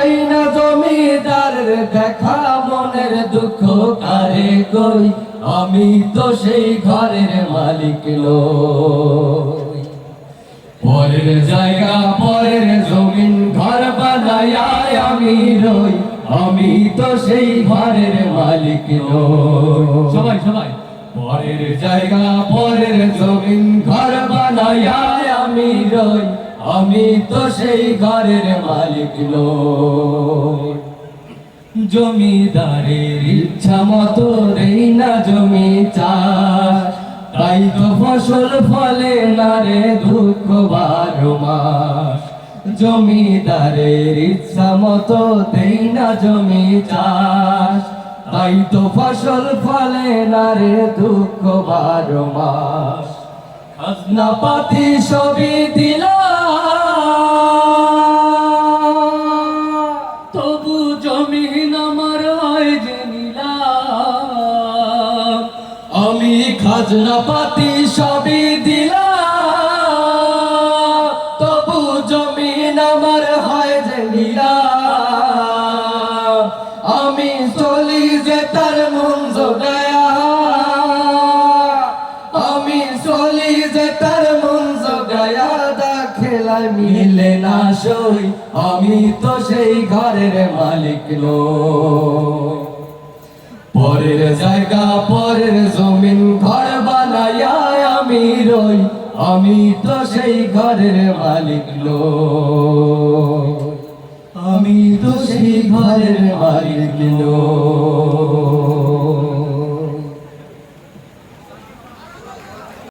পাই না জমিদারের দেখা মনের দুঃখ কারে কই? আমি তো সেই ঘরের মালিক নই। পরের জায়গা পরের জমিন ঘর বানায় আমি রই। আমি তো সেই ঘরের মালিক নই। সবাই সবাই। পরের জায়গা পরের জমিন ঘর বানায় আমি রই। আমি তো সেই ঘরের মালিক নই। জমিদারের ইচ্ছা মতো দেই না জমি চাষ। তাই তো ফসল ফলে না রে দুঃখ বারো মাস। জমিদারের ইচ্ছা মতো দেই না জমি চাষ। তাই তো ফসল ফলে না রে দুঃখ বারো মাস। খাজনা পাতি সবই দিলাম। তবু জমিন আমার হয় যে আমি খাজনা পাতি সবই দিলাম। তবু জমিন আমার হয় যে আমি চলি যে তার মন জোগায়া। খেলায় মিলে না সই, আমি তো সেই ঘরের মালিক নই পরের জায়গা, পরের জমিন, ঘর বানায়া আমি রই, আমি তো সেই ঘরের মালিক নই আমি তো সেই ঘরের মালিক নই